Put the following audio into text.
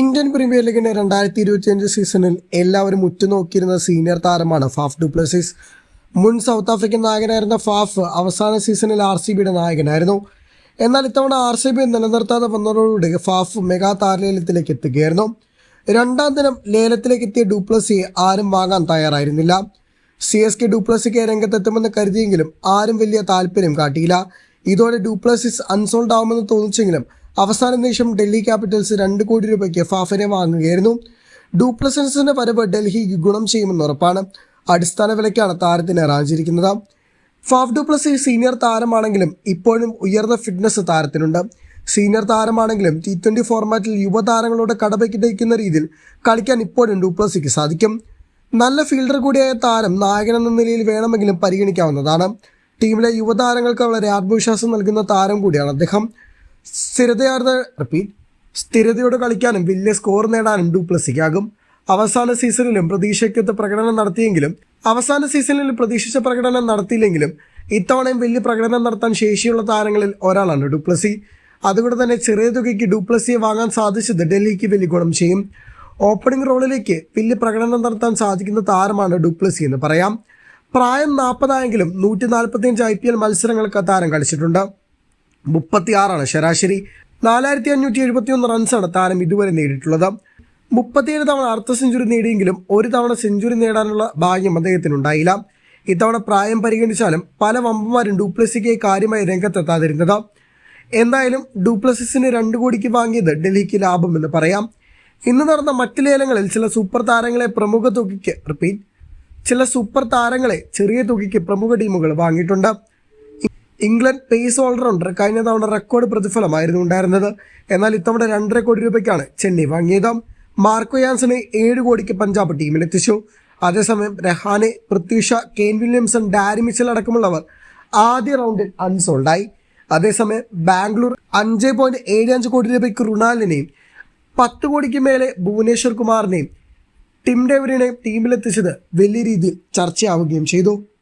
Indian premier ലീഗിന്റെ രണ്ടായിരത്തി ഇരുപത്തിയഞ്ച് സീസണിൽ എല്ലാവരും ഉറ്റുനോക്കിയിരുന്ന സീനിയർ താരമാണ് ഫാഫ് ഡുപ്ലസിസ്. മുൻ സൗത്ത് ആഫ്രിക്കൻ നായകനായിരുന്ന ഫാഫ് അവസാന സീസണിൽ ആർ സി ബിയുടെ നായകനായിരുന്നു. എന്നാൽ ഇത്തവണ ആർ സി ബി നിലനിർത്താതെ വന്നതോടുകൂടി ഫാഫ് മെഗാ താരലേലത്തിലേക്ക് എത്തുകയായിരുന്നു. രണ്ടാം ദിനം ലേലത്തിലേക്ക് എത്തിയ ഡുപ്ലസിയെ ആരും വാങ്ങാൻ തയ്യാറായിരുന്നില്ല. സി എസ് കെ ഡുപ്ലസിക്ക് രംഗത്തെത്തുമെന്ന് കരുതിയെങ്കിലും ആരും വലിയ താല്പര്യം കാട്ടിയില്ല. ഇതോടെ ഡ്യൂപ്ലസിസ് അൺസോൾഡ് ആവുമെന്ന് തോന്നിച്ചെങ്കിലും അവസാന നിമിഷം ഡൽഹി ക്യാപിറ്റൽസ് രണ്ട് കോടി രൂപയ്ക്ക് ഫാഫിനെ വാങ്ങുകയായിരുന്നു. ഡ്യൂപ്ലസിന്റെ വരവ് ഡൽഹി ഗുണം ചെയ്യുമെന്ന് ഉറപ്പാണ്. അടിസ്ഥാന വിലയ്ക്കാണ് താരത്തിന് റാഞ്ചിരിക്കുന്നത്. ഫാഫ് ഡുപ്ലസി സീനിയർ താരമാണെങ്കിലും ഇപ്പോഴും ഉയർന്ന ഫിറ്റ്നസ് താരത്തിനുണ്ട്. സീനിയർ താരമാണെങ്കിലും ടി ട്വന്റി ഫോർമാറ്റിൽ യുവതാരങ്ങളോട് കടപയ്ക്കുന്ന രീതിയിൽ കളിക്കാൻ ഇപ്പോഴും ഡുപ്ലസിക്ക് സാധിക്കും. നല്ല ഫീൽഡർ കൂടിയായ താരം നായകൻ എന്ന നിലയിൽ വേണമെങ്കിലും പരിഗണിക്കാവുന്നതാണ്. ടീമിലെ യുവതാരങ്ങൾക്ക് വളരെ ആത്മവിശ്വാസം നൽകുന്ന താരം കൂടിയാണ് അദ്ദേഹം. സ്ഥിരതയാർന്ന റിപ്പീറ്റ് സ്ഥിരതയോടെ കളിക്കാനും വലിയ സ്കോർ നേടാനും ഡുപ്ലസിക്കാകും അവസാന സീസണിലും പ്രതീക്ഷയ്ക്കൊത്ത പ്രകടനം നടത്തിയെങ്കിലും അവസാന സീസണിൽ പ്രതീക്ഷിച്ച പ്രകടനം നടത്തിയില്ലെങ്കിലും ഇത്തവണയും വലിയ പ്രകടനം നടത്താൻ ശേഷിയുള്ള താരങ്ങളിൽ ഒരാളാണ് ഡുപ്ലസി. അതുകൊണ്ട് തന്നെ ചെറിയ തുകയ്ക്ക് ഡുപ്ലസിയെ വാങ്ങാൻ സാധിച്ചത് ഡൽഹിക്ക് വലിയ ഗുണം ചെയ്യും. ഓപ്പണിംഗ് റോളിലേക്ക് വലിയ പ്രകടനം നടത്താൻ സാധിക്കുന്ന താരമാണ് ഡുപ്ലസി എന്ന് പറയാം. പ്രായം നാൽപ്പതായെങ്കിലും നൂറ്റി നാൽപ്പത്തിയഞ്ച് ഐ പി എൽ മത്സരങ്ങൾക്ക് താരം കളിച്ചിട്ടുണ്ട്. മുപ്പത്തിയാറാണ് ശരാശരി. നാലായിരത്തി അഞ്ഞൂറ്റി എഴുപത്തിയൊന്ന് റൺസാണ് താരം ഇതുവരെ നേടിയിട്ടുള്ളത്. മുപ്പത്തിയേഴ് തവണ അർദ്ധ സെഞ്ചുറി നേടിയെങ്കിലും ഒരു തവണ സെഞ്ചുറി നേടാനുള്ള ഭാഗ്യം അദ്ദേഹത്തിനുണ്ടായില്ല. ഇത്തവണ പ്രായം പരിഗണിച്ചാലും പല വമ്പന്മാരും ഡ്യൂപ്ലസിക്ക് കാര്യമായി രംഗത്തെത്താതിരുന്നത്. എന്തായാലും ഡ്യൂപ്ലസിന് രണ്ട് കോടിക്ക് വാങ്ങിയത് ഡൽഹിക്ക് ലാഭമെന്ന് പറയാം. ഇന്ന് നടന്ന മറ്റ് ലേലങ്ങളിൽ ചില സൂപ്പർ താരങ്ങളെ പ്രമുഖ തുകയ്ക്ക് റിപ്പീറ്റ് ചില സൂപ്പർ താരങ്ങളെ ചെറിയ തുകയ്ക്ക് പ്രമുഖ ടീമുകൾ വാങ്ങിയിട്ടുണ്ട്. ഇംഗ്ലണ്ട് പേസ് ഓൾറൗണ്ടർ കഴിഞ്ഞ തവണ റെക്കോർഡ് പ്രതിഫലമായിരുന്നു ഉണ്ടായിരുന്നത്. എന്നാൽ ഇത്തവണ രണ്ടര കോടി രൂപയ്ക്കാണ് ചെന്നൈ വാങ്ങിയത്. മാർക്കോ യാൻസനെ ഏഴ് കോടിക്ക് പഞ്ചാബ് ടീമിലെത്തിച്ചു. അതേസമയം Rahane Prithvi Shaw Kane Williamson Daryl Mitchell അടക്കമുള്ളവർ ആദ്യ റൗണ്ടിൽ അൺസോൾഡായി. അതേസമയം ബാംഗ്ലൂർ അഞ്ച് പോയിന്റ് ഏഴ് അഞ്ച് കോടി രൂപയ്ക്ക് റുണാലിനെയും പത്ത് കോടിക്ക് മേലെ ഭുവനേശ്വർ കുമാറിനെയും ടിം ഡേവറിനെയും ടീമിലെത്തിച്ചത് വലിയ രീതിയിൽ ചർച്ചയാവുകയും ചെയ്തു.